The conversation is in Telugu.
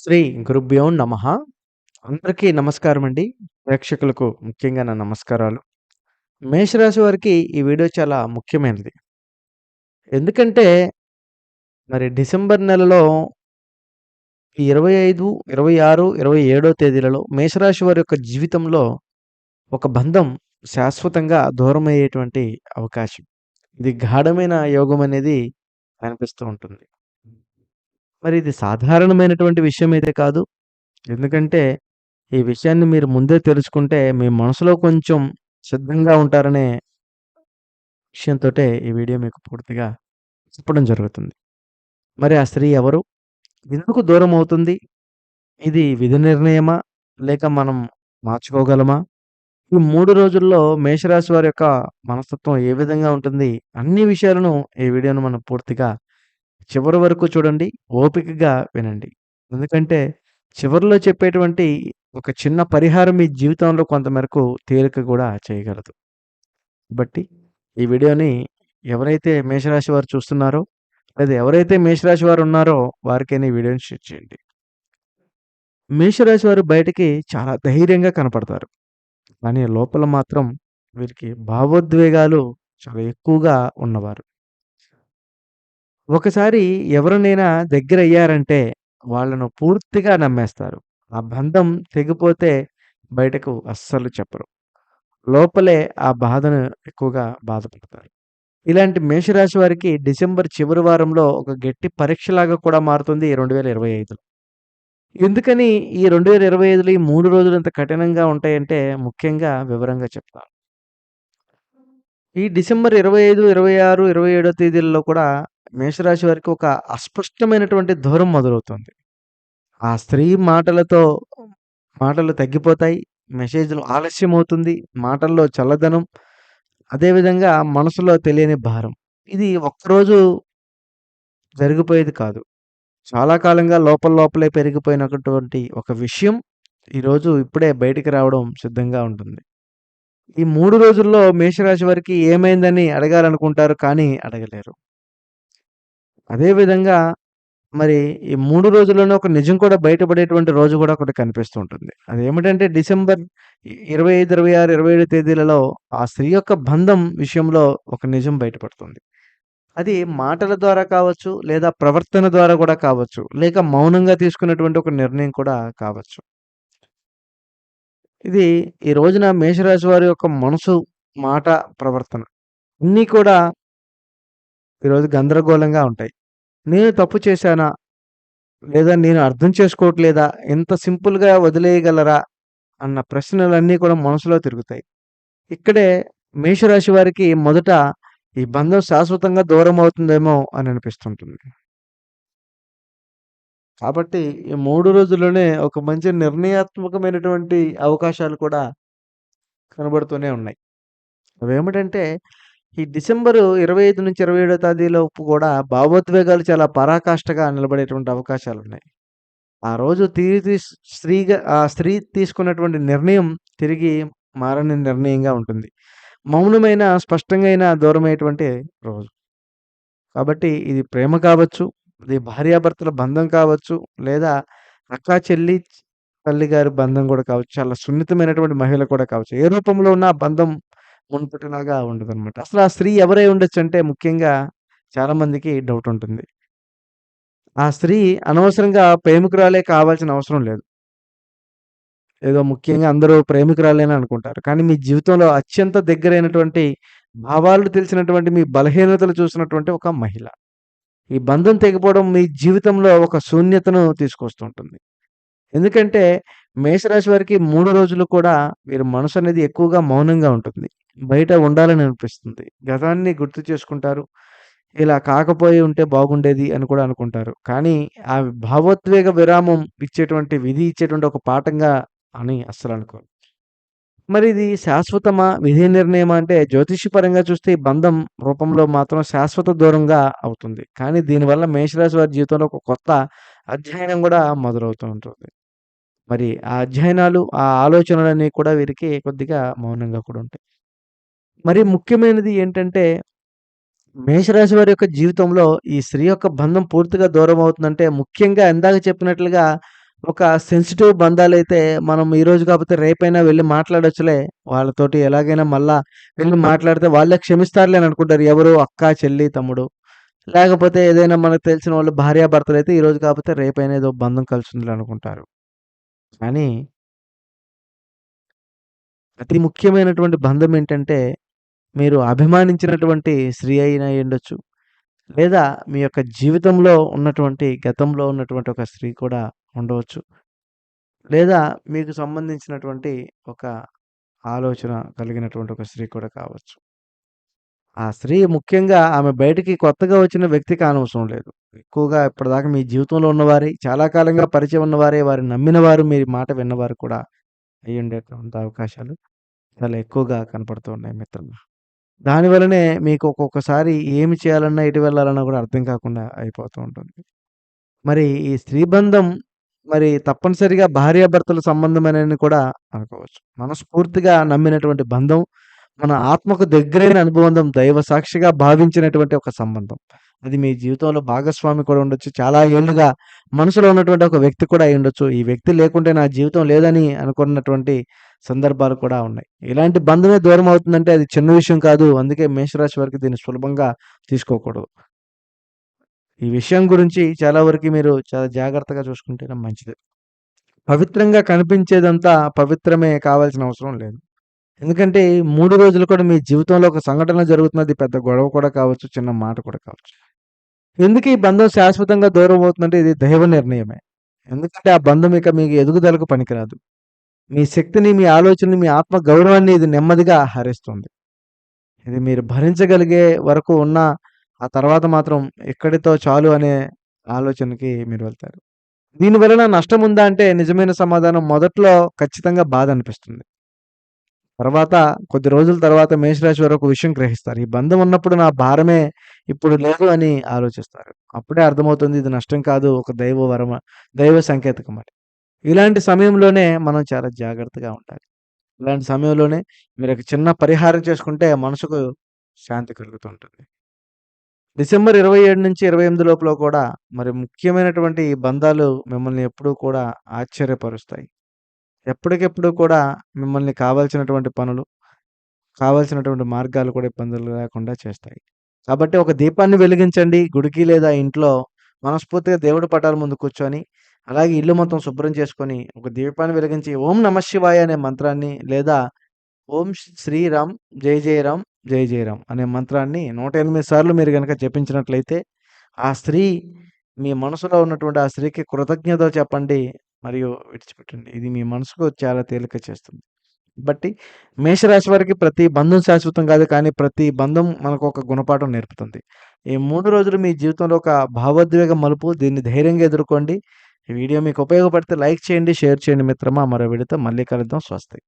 శ్రీ గురుభ్యో నమ అందరికీ నమస్కారం అండి ప్రేక్షకులకు ముఖ్యంగా నా నమస్కారాలు. మేషరాశి వారికి ఈ వీడియో చాలా ముఖ్యమైనది. ఎందుకంటే మరి డిసెంబర్ నెలలో ఇరవై ఐదు ఇరవై ఆరు ఇరవై ఏడో తేదీలలో మేషరాశి వారి యొక్క జీవితంలో ఒక బంధం శాశ్వతంగా దూరమయ్యేటువంటి అవకాశం. ఇది గాఢమైన యోగం అనేది కనిపిస్తూ ఉంటుంది. మరి ఇది సాధారణమైనటువంటి విషయం అయితే కాదు. ఎందుకంటే ఈ విషయాన్ని మీరు ముందే తెలుసుకుంటే మీ మనసులో కొంచెం సిద్ధంగా ఉంటారనే విషయంతోటే ఈ వీడియో మీకు పూర్తిగా చెప్పడం జరుగుతుంది. మరి ఆ స్త్రీ ఎవరు? ఎందుకు దూరం అవుతుంది? ఇది విధి నిర్ణయమా? లేక మనం మార్చుకోగలమా? ఈ మూడు రోజుల్లో మేషరాశి వారి యొక్క మనస్తత్వం ఏ విధంగా ఉంటుంది? అన్ని విషయాలను ఈ వీడియోను మనం పూర్తిగా చివరి వరకు చూడండి. ఓపికగా వినండి. ఎందుకంటే చివరిలో చెప్పేటువంటి ఒక చిన్న పరిహారం మీ జీవితంలో కొంతమేరకు తేలిక కూడా చేయగలదు. కాబట్టి ఈ వీడియోని ఎవరైతే మేషరాశి వారు చూస్తున్నారో లేదా ఎవరైతే మేషరాశి వారు ఉన్నారో వారికైనా ఈ వీడియోని షేర్ చేయండి. మేషరాశి వారు బయటికి చాలా ధైర్యంగా కనపడతారు. కానీ లోపల మాత్రం వీరికి భావోద్వేగాలు చాలా ఎక్కువగా ఉన్నవారు. ఒకసారి ఎవరినైనా దగ్గరయ్యారంటే వాళ్ళను పూర్తిగా నమ్మేస్తారు. ఆ బంధం తెగిపోతే బయటకు అస్సలు చెప్పరు. లోపలే ఆ బాధను ఎక్కువగా బాధపడతారు. ఇలాంటి మేషరాశి వారికి డిసెంబర్ చివరి వారంలో ఒక గట్టి పరీక్షలాగా కూడా మారుతుంది ఈ 2025లో. ఎందుకని ఈ 2025లో ఈ 3 రోజులు ఇంత కఠినంగా ఉంటాయంటే ముఖ్యంగా వివరంగా చెప్తాను. ఈ డిసెంబర్ 25, 26, 27 తేదీల్లో కూడా మేషరాశి వారికి ఒక అస్పష్టమైనటువంటి దూరం మొదలవుతుంది. ఆ స్త్రీ మాటలతో మాటలు తగ్గిపోతాయి. మెసేజ్‌లు ఆలస్యం అవుతుంది మాటల్లో చల్లదనం. అదేవిధంగా మనసులో తెలియని భారం. ఇది ఒక్కరోజు జరిగిపోయేది కాదు. చాలా కాలంగా లోపల లోపలే పెరిగిపోయినటువంటి ఒక విషయం ఈరోజు ఇప్పుడే బయటికి రావడం సిద్ధంగా ఉంటుంది. ఈ మూడు రోజుల్లో మేషరాశి వారికి ఏమైందని అడగాలనుకుంటారు కానీ అడగలేరు. అదేవిధంగా మరి ఈ మూడు రోజుల్లోనే ఒక నిజం కూడా బయటపడేటువంటి రోజు కూడా ఒకటి కనిపిస్తూ ఉంటుంది. అదేమిటంటే డిసెంబర్ 25, 26, 27 తేదీలలో ఆ స్త్రీ యొక్క బంధం విషయంలో ఒక నిజం బయటపడుతుంది. అది మాటల ద్వారా కావచ్చు, లేదా ప్రవర్తన ద్వారా కూడా కావచ్చు, లేక మౌనంగా తీసుకున్నటువంటి ఒక నిర్ణయం కూడా కావచ్చు. ఇది ఈ రోజున మేషరాశి వారి యొక్క మనసు, మాట, ప్రవర్తన అన్నీ కూడా ఈరోజు గందరగోళంగా ఉంటాయి. నేను తప్పు చేశానా? లేదా నేను అర్థం చేసుకోవట్లేదా? ఇంత సింపుల్‌గా వదిలేయగలరా? అన్న ప్రశ్నలన్నీ కూడా మనసులో తిరుగుతాయి. ఇక్కడే మేషరాశి వారికి మొదట ఈ బంధం శాశ్వతంగా దూరమవుతుందేమో అని అనిపిస్తుంటుంది. కాబట్టి ఈ మూడు రోజుల్లోనే ఒక మంచి నిర్ణయాత్మకమైనటువంటి అవకాశాలు కూడా కనబడుతూనే ఉన్నాయి. అవేమిటంటే ఈ డిసెంబర్ 25-27 తేదీలోపు కూడా భావోద్వేగాలు చాలా పరాకాష్ఠగా నిలబడేటువంటి అవకాశాలు ఉన్నాయి ఆ రోజు తిరిగి స్త్రీగా ఆ స్త్రీ తీసుకున్నటువంటి నిర్ణయం తిరిగి మారని నిర్ణయంగా ఉంటుంది. మౌనమైన, స్పష్టంగా అయినా దూరమైనటువంటి రోజు. కాబట్టి ఇది ప్రేమ కావచ్చు, ఇది భార్యాభర్తల బంధం కావచ్చు, లేదా అక్కా, చెల్లి, తల్లిగారి బంధం కూడా కావచ్చు. చాలా సున్నితమైనటువంటి మహిళ కూడా కావచ్చు. ఏ రూపంలో ఉన్న బంధం మునుపటిలాగా ఉండదనమాట. అసలు ఆ స్త్రీ ఎవరై ఉండొచ్చంటే ముఖ్యంగా చాలామందికి డౌట్ ఉంటుంది. ఆ స్త్రీ అనవసరంగా ప్రేమికురాలే కావాల్సిన అవసరం లేదు. ఏదో ముఖ్యంగా అందరూ ప్రేమికురాలేనని అనుకుంటారు. కానీ మీ జీవితంలో అత్యంత దగ్గరైనటువంటి భావాలు తెలిసినటువంటి మీ బలహీనతలు చూసినటువంటి ఒక మహిళ. ఈ బంధం తెగిపోవడం మీ జీవితంలో ఒక శూన్యతను తీసుకొస్తుంటుంది ఎందుకంటే మేషరాశి వారికి మూడు రోజులు కూడా వీరి మనసు అనేది ఎక్కువగా మౌనంగా ఉంటుంది. బయట ఉండాలని అనిపిస్తుంది. గతాన్ని గుర్తు చేసుకుంటారు. ఇలా కాకపోయి ఉంటే బాగుండేది అని కూడా అనుకుంటారు. కానీ ఆ భావోద్వేగ విరామం ఇచ్చేటువంటి విధి ఇచ్చేటువంటి ఒక పాఠంగా అని అస్సలు అనుకో మరి ఇది శాశ్వతమా? విధి నిర్ణయమా? అంటే జ్యోతిష్యపరంగా చూస్తే ఈ బంధం రూపంలో మాత్రం శాశ్వత దూరంగా అవుతుంది. కానీ దీనివల్ల మేషరాశి వారి జీవితంలో ఒక కొత్త అధ్యయనం కూడా మొదలవుతూ ఉంటుంది. మరి ఆ అధ్యయనాలు, ఆ ఆలోచనలన్నీ కూడా వీరికి కొద్దిగా మౌనంగా కూడా ఉంటాయి. మరి ముఖ్యమైనది ఏంటంటే మేషరాశి వారి యొక్క జీవితంలో ఈ స్త్రీ యొక్క బంధం పూర్తిగా దూరం అవుతుందంటే ముఖ్యంగా ఇందాక చెప్పినట్లుగా ఒక సెన్సిటివ్ బంధాలు అయితే మనం ఈరోజు కాకపోతే రేపైనా వెళ్ళి మాట్లాడొచ్చులే. వాళ్ళతోటి ఎలాగైనా మళ్ళా వెళ్ళి మాట్లాడితే వాళ్ళే క్షమిస్తారులే అని అనుకుంటారు. ఎవరు అక్క, చెల్లి, తమ్ముడు. లేకపోతే ఏదైనా మనకు తెలిసిన వాళ్ళు భార్యాభర్తలు అయితే ఈరోజు కాకపోతే రేపైనా ఏదో బంధం కలుస్తుందిలే అనుకుంటారు. కానీ అతి ముఖ్యమైనటువంటి బంధం ఏంటంటే, మీరు అభిమానించినటువంటి స్త్రీ అయినా ఉండొచ్చు లేదా మీ యొక్క జీవితంలో ఉన్నటువంటి గతంలో ఉన్నటువంటి ఒక స్త్రీ కూడా ఉండవచ్చు. లేదా మీకు సంబంధించినటువంటి ఒక ఆలోచన కలిగినటువంటి ఒక స్త్రీ కూడా కావచ్చు. ఆ స్త్రీ ముఖ్యంగా ఆమె బయటికి కొత్తగా వచ్చిన వ్యక్తి కానవసరం లేదు. ఎక్కువగా ఇప్పటిదాకా మీ జీవితంలో ఉన్నవారే, చాలా కాలంగా పరిచయం ఉన్నవారే, వారిని నమ్మినవారు, మీ మాట విన్నవారు కూడా అయ్యుండేటువంటి అవకాశాలు చాలా ఎక్కువగా కనపడుతూ ఉన్నాయి మిత్రులు. దానివల్లనే మీకు ఒక్కొక్కసారి ఏమి చేయాలన్నా, ఎటు వెళ్ళాలన్నా కూడా అర్థం కాకుండా అయిపోతూ ఉంటుంది. మరి ఈ స్త్రీ బంధం మరి తప్పనిసరిగా భార్యాభర్తల సంబంధమేనని కూడా అనుకోవచ్చు. మనస్ఫూర్తిగా నమ్మినటువంటి బంధం, మన ఆత్మకు దగ్గరైన అనుబంధం, దైవ సాక్షిగా భావించినటువంటి ఒక సంబంధం. అది మీ జీవితంలో భాగస్వామి కూడా ఉండొచ్చు. చాలా ఏళ్ళుగా మనసులో ఉన్నటువంటి ఒక వ్యక్తి కూడా అయ్యుండొచ్చు. ఈ వ్యక్తి లేకుంటే నా జీవితం లేదని అనుకున్నటువంటి సందర్భాలు కూడా ఉన్నాయి. ఇలాంటి బంధమే దూరం అవుతుందంటే అది చిన్న విషయం కాదు. అందుకే మేషరాశి వారికి దీన్ని సులభంగా తీసుకోకూడదు. ఈ విషయం గురించి చాలా వరకు మీరు చాలా జాగ్రత్తగా చూసుకుంటేనే మంచిది. పవిత్రంగా కనిపించేదంతా పవిత్రమే కావాల్సిన అవసరం లేదు. ఎందుకంటే మూడు రోజులు కూడా మీ జీవితంలో ఒక సంఘటన జరుగుతున్నది పెద్ద గొడవ కూడా కావచ్చు, చిన్న మాట కూడా కావచ్చు. ఎందుకు ఈ బంధం శాశ్వతంగా దూరం అవుతుందంటే ఇది దైవ నిర్ణయమే. ఎందుకంటే ఆ బంధం ఇక మీకు ఎదుగుదలకు పనికిరాదు. మీ శక్తిని, మీ ఆలోచనని, మీ ఆత్మ గౌరవాన్ని ఇది నెమ్మదిగా హరిస్తుంది. ఇది మీరు భరించగలిగే వరకు ఉన్న ఆ తర్వాత మాత్రం ఎక్కడితో చాలు అనే ఆలోచనకి మీరు వెళ్తారు. దీని వలన నష్టం ఉందా అంటే నిజమైన సమాధానం మొదట్లో ఖచ్చితంగా బాధ అనిపిస్తుంది. తర్వాత కొద్ది రోజుల తర్వాత మేషరాశి వారు ఒక విషయం గ్రహిస్తారు. ఈ బంధం ఉన్నప్పుడు నా భారమే ఇప్పుడు లేదు అని ఆలోచిస్తారు. అప్పుడే అర్థమవుతుంది ఇది నష్టం కాదు ఒక దైవ వరమ దైవ సంకేతకం అని. ఇలాంటి సమయంలోనే మనం చాలా జాగ్రత్తగా ఉండాలి. ఇలాంటి సమయంలోనే మీరు ఒక చిన్న పరిహారం చేసుకుంటే మనసుకు శాంతి కలుగుతుంటుంది. డిసెంబర్ 27 నుంచి 28 లోపల కూడా మరి ముఖ్యమైనటువంటి ఈ బంధాలు మిమ్మల్ని ఎప్పుడూ కూడా ఆశ్చర్యపరుస్తాయి. ఎప్పటికెప్పుడు కూడా మిమ్మల్ని కావాల్సినటువంటి పనులు, కావాల్సినటువంటి మార్గాలు కూడా ఇబ్బందులు లేకుండా చేస్తాయి. కాబట్టి ఒక దీపాన్ని వెలిగించండి. గుడికి లేదా ఇంట్లో మనస్ఫూర్తిగా దేవుడి పటాల ముందు కూర్చొని, అలాగే ఇల్లు మొత్తం శుభ్రం చేసుకొని, ఒక దీపాన్ని వెలిగించి ఓం నమఃశివాయ అనే మంత్రాన్ని లేదా ఓం శ్రీరామ్ జై జయరాం జై జయరాం అనే మంత్రాన్ని 108 సార్లు మీరు కనుక జపించినట్లయితే, ఆ స్త్రీ మీ మనసులో ఉన్నటువంటి ఆ స్త్రీకి కృతజ్ఞత చెప్పండి. మరియు విడిచిపెట్టండి. ఇది మీ మనసుకు చాలా తేలిక చేస్తుంది. బట్టి మేషరాశి వారికి ప్రతి బంధం శాశ్వతం కాదు. కానీ ప్రతి బంధం మనకు ఒక గుణపాఠం నేర్పుతుంది. ఈ మూడు రోజులు మీ జీవితంలో ఒక భావోద్వేగ మలుపు. దీన్ని ధైర్యంగా ఎదుర్కోండి. ఈ వీడియో మీకు ఉపయోగపడితే లైక్ చేయండి, షేర్ చేయండి మిత్రమా. మరో వీడియోతో మళ్ళీ కలుద్దాం. స్వస్తి.